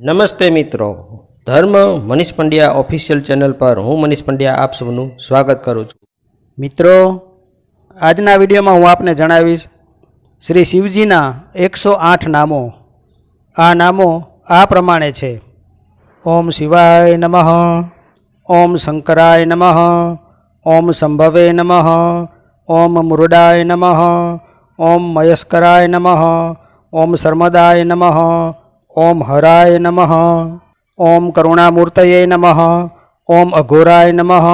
નમસ્તે મિત્રો. ધર્મ મનીષ પંડ્યા ઓફિશિયલ ચેનલ પર હું મનીષ પંડ્યા આપ સૌનું સ્વાગત કરું છું. મિત્રો, આજના વિડીયોમાં હું આપને જણાવીશ શ્રી શિવજીના એકસો આઠ નામો. આ નામો આ પ્રમાણે છે. ઓમ શિવાય નમઃ, ઓમ શંકરાય નમઃ, ઓમ સંભવે નમઃ, ઓમ મુરડાય નમઃ, ઓમ મયસ્કરાય નમઃ, ઓમ સર્મદાય નમઃ ओम हराय नमः ओम करुणामूर्तये नमः ओम अघोराय नमः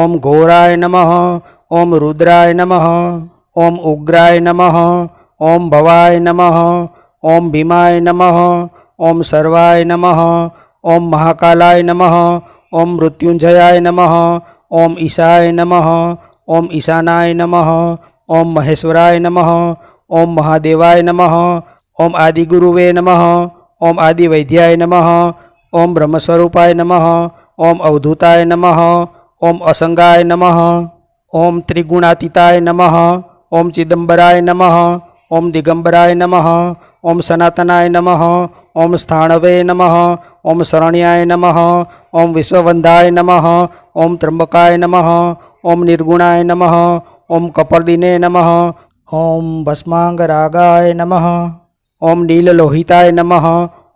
ओम घोराय नमः ओम रुद्राय नमः ओम उग्राय नमः ओम भवाय नमः ओम भीमाय नमः ओम सर्वाय नमः ओम महाकालाय नमः ओम मृत्युंजयाय नमः ओम ईशाय नमः ओम ईशानाय नमः ओम महेश्वराय नमः ओम महादेवाय नमः ओम आदिगुरुवे नमः ઓમ આદિવૈદ્યાય નમઃ ઓમ બ્રહ્મસ્વરૂપાય નમઃ ઓમ અવધૂતાય નમઃ ઓમ અસંગાય નમઃ ઓમ ત્રિગુણાતીતાય નમઃ ઓમ ચિદમ્બરાય નમઃ ઓમ દિગંબરાય નમઃ ઓમ સનાતનાય નમઃ ઓમ સ્થાણવે નમઃ ઓમ શરણ્યાય નમઃ ઓમ વિશ્વવંદાય નમઃ ઓમ ત્રંબકાય નમઃ ઓમ નિર્ગુણાય નમઃ ઓમ કપર્દિને નમઃ ઓમ ભસ્માંગરાગાય નમઃ ओम नील लोहिताय नमः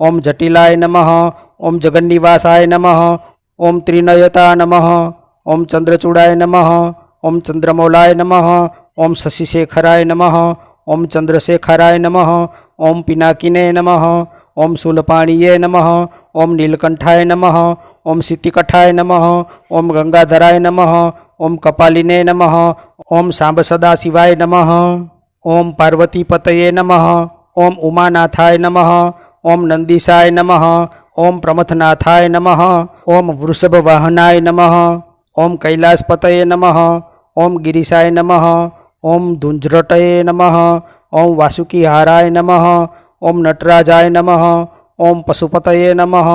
ओम जटिलाय नमः ओम जगन्नीवासाय नमः ओम त्रिनयता नमः ओम चंद्रचूड़ाय नमः ओम चंद्रमौलाय नमः ओम शशिशेखराय नमः ओम चंद्रशेखराय नमः ओम पिनाकिने नमः ओम शूलपाणीय नमः ओम नीलकंठाय नमः ओम सितिकठाय नमः ओम गंगाधराय नमः ओम कपालिने नमः ओम सांब नम नमः ओम पार्वतीपतये नमः ઓમ ઉમાનાથાય નમઃ ઓમ નંદીશાય નમઃ ઓમ પ્રમથનાથાય નમઃ ઓમ વૃષભવાહનાય નમઃ ઓમ કૈલાસપતયે નમઃ ઓમ ગિરીશાય નમઃ ઓમ ધુંજ્રટયે નમઃ ઓમ વાસુકીહારાય નમઃ ઓમ નટરાજાય નમઃ ઓમ પશુપતયે નમઃ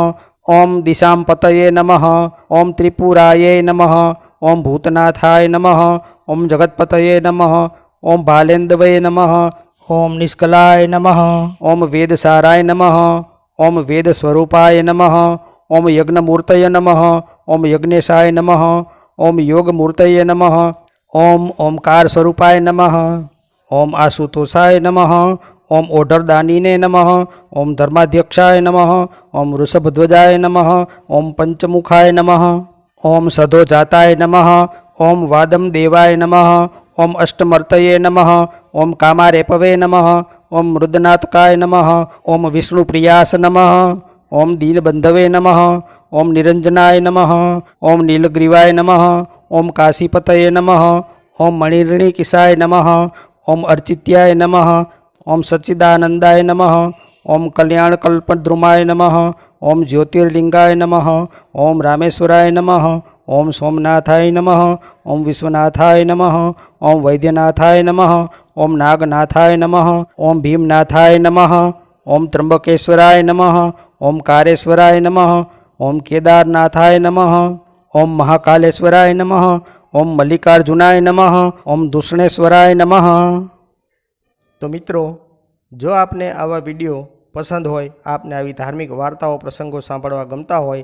ઓમ દિશાંપતયે નમઃ ઓમ ત્રિપુરાય નમઃ ઓમ ભૂતનાથાય નમઃ ઓમ જગતપતયે નમઃ ઓમ ભાલેન્દવે નમઃ ओम निष्कलाय नमः ओम वेद साराय नम ओम वेद स्वरूपाय नम ओम यज्ञमूर्त नम ओम यज्ञेशाय नम ओम योगमूर्त नम ओम ओंकार स्वरूपाय नम ओम आशुतोषाय नम ओम ओढ़रदानीने नम ओम धर्माध्यक्षाय नम ओम ऋषभध्वजाय नम ओम पंचमुखाय नम ओम सधोजाताय नम ओम वादम देवाय नम ओम अष्टमर्तये नमः ओम कामारेपवे नम ओम मृदनाथकाय नम ओम विष्णुप्रियास नम ओम दीनबंधवे नम ओम निरंजनाय नम ओम नीलग्रीवाय नम ओम काशीपतये नम ओम मणिरणिकिसाय नम ओम अर्चित्याय नम ओम सच्चिदानंदाय नम ओम कल्याणकल्पद्रुमाय नम ओम ज्योतिर्लिंगाय नम ओम रामेश्वराय नमः ઓમ સોમનાથાય નમઃ ઓમ વિશ્વનાથાય નમઃ ઓમ વૈદ્યનાથાય નમઃ ઓમ નાગનાથાય નમઃ ઓમ ભીમનાથાય નમઃ ઓમ ત્રંબકેશ્વરાય નમઃ ઓમ કારેશ્વરાય નમઃ ઓમ કેદારનાથાય નમઃ ઓમ મહાકાલેશ્વરાય નમઃ ઓમ મલ્લિકાર્જુનાય નમઃ ઓમ દૂષણેશ્વરાય નમઃ તો મિત્રો જો આપને આવા વીડિયો પસંદ હોય આપને આવી ધાર્મિક વાર્તાઓ પ્રસંગો સાંભળવા ગમતા હોય